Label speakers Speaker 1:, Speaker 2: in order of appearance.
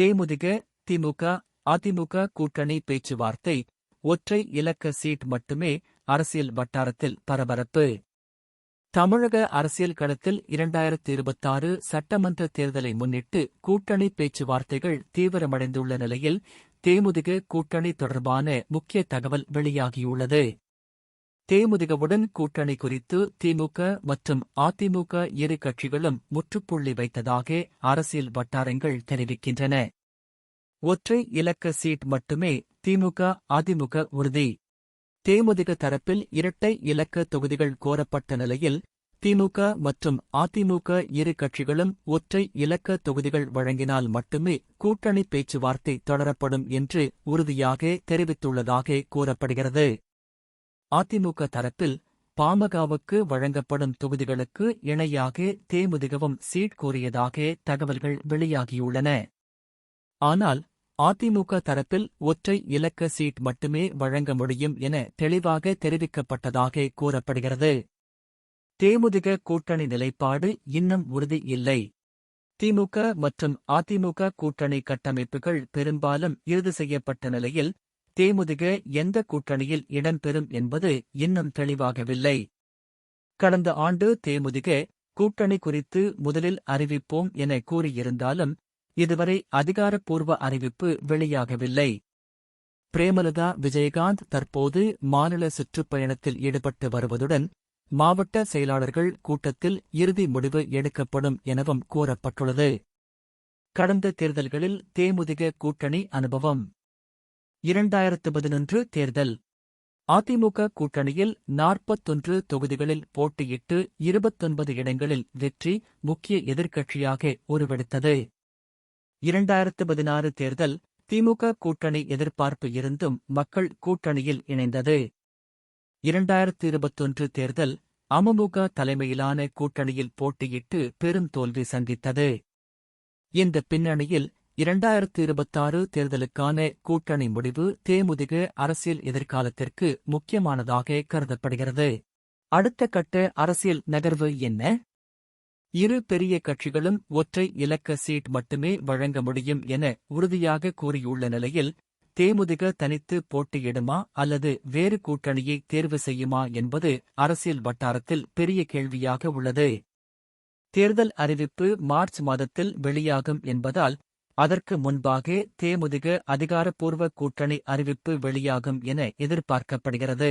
Speaker 1: தேமுதிக திமுக அதிமுக கூட்டணி பேச்சுவார்த்தை ஒற்றை இலக்க சீட் மட்டுமே அரசியல் வட்டாரத்தில் பரபரப்பு. தமிழக அரசியல் களத்தில் இரண்டாயிரத்தி இருபத்தாறு சட்டமன்ற தேர்தலை முன்னிட்டு கூட்டணி பேச்சுவார்த்தைகள் தீவிரமடைந்துள்ள நிலையில் தேமுதிக கூட்டணி தொடர்பான முக்கிய தகவல் வெளியாகியுள்ளது. தேமுதிகவுடன் கூட்டணி குறித்து திமுக மற்றும் அதிமுக இரு கட்சிகளும் முற்றுப்புள்ளி வைத்ததாக அரசியல் வட்டாரங்கள் தெரிவிக்கின்றன. ஒற்றை இலக்க சீட் மட்டுமே திமுக அதிமுக உறுதி. தேமுதிக தரப்பில் இரட்டை இலக்க தொகுதிகள் கோரப்பட்ட நிலையில் திமுக மற்றும் அதிமுக இரு கட்சிகளும் ஒற்றை இலக்க தொகுதிகள் வழங்கினால் மட்டுமே கூட்டணி பேச்சுவார்த்தை தொடரப்படும் என்று உறுதியாக தெரிவித்துள்ளதாக கூறப்படுகிறது. அதிமுக தரப்பில் பாமகவுக்கு வழங்கப்படும் தொகுதிகளுக்கு இணையாக தேமுதிகவும் சீட் கோரியதாக தகவல்கள் வெளியாகியுள்ளன. ஆனால் அதிமுக தரப்பில் ஒற்றை இலக்க சீட் மட்டுமே வழங்க முடியும் என தெளிவாக தெரிவிக்கப்பட்டதாக கூறப்படுகிறது. தேமுதிக கூட்டணி நிலைப்பாடு இன்னும் உறுதி இல்லை. திமுக மற்றும் அதிமுக கூட்டணி கட்டமைப்புகள் பெரும்பாலும் இறுதி செய்யப்பட்ட நிலையில் தேமுதிக எந்த கூட்டணியில் இடம்பெறும் என்பது இன்னும் தெளிவாகவில்லை. கடந்த ஆண்டு தேமுதிக கூட்டணி குறித்து முதலில் அறிவிப்போம் என கூறியிருந்தாலும் இதுவரை அதிகாரப்பூர்வ அறிவிப்பு வெளியாகவில்லை. பிரேமலதா விஜயகாந்த் தற்போது மாநில சுற்றுப்பயணத்தில் ஈடுபட்டு வருவதுடன் மாவட்ட செயலாளர்கள் கூட்டத்தில் இறுதி முடிவு எடுக்கப்படும் எனவும் கூறப்பட்டுள்ளது. கடந்த தேர்தல்களில் தேமுதிக கூட்டணி அனுபவம் இரண்டாயிரத்து பதினொன்று தேர்தல். அதிமுக கூட்டணியில் நாற்பத்தொன்று தொகுதிகளில் போட்டியிட்டு இருபத்தொன்பது இடங்களில் வெற்றி முக்கிய எதிர்க்கட்சியாக உருவெடுத்தது. இரண்டாயிரத்து பதினாறு தேர்தல் திமுக கூட்டணி எதிர்பார்ப்பு இருந்தும் மக்கள் கூட்டணியில் இணைந்தது. இரண்டாயிரத்து இருபத்தொன்று தேர்தல் அமமுக தலைமையிலான கூட்டணியில் போட்டியிட்டு பெரும் தோல்வி சந்தித்தது. இந்த பின்னணியில் இரண்டாயிரத்து இருபத்தாறு தேர்தலுக்கான கூட்டணி முடிவு தேமுதிக அரசியல் எதிர்காலத்திற்கு முக்கியமானதாக கருதப்படுகிறது. அடுத்த கட்ட அரசியல் நகர்வு என்ன? இரு பெரிய கட்சிகளும் ஒற்றை இலக்க சீட் மட்டுமே வழங்க முடியும் என உறுதியாக கூறியுள்ள நிலையில் தேமுதிக தனித்து போட்டியிடுமா அல்லது வேறு கூட்டணியை தேர்வு செய்யுமா என்பது அரசியல் வட்டாரத்தில் பெரிய கேள்வியாக உள்ளது. தேர்தல் அறிவிப்பு மார்ச் மாதத்தில் வெளியாகும் என்பதால் அதற்கு முன்பாக தேமுதிக அதிகாரப்பூர்வ கூட்டணி அறிவிப்பு வெளியாகும் என எதிர்பார்க்கப்படுகிறது.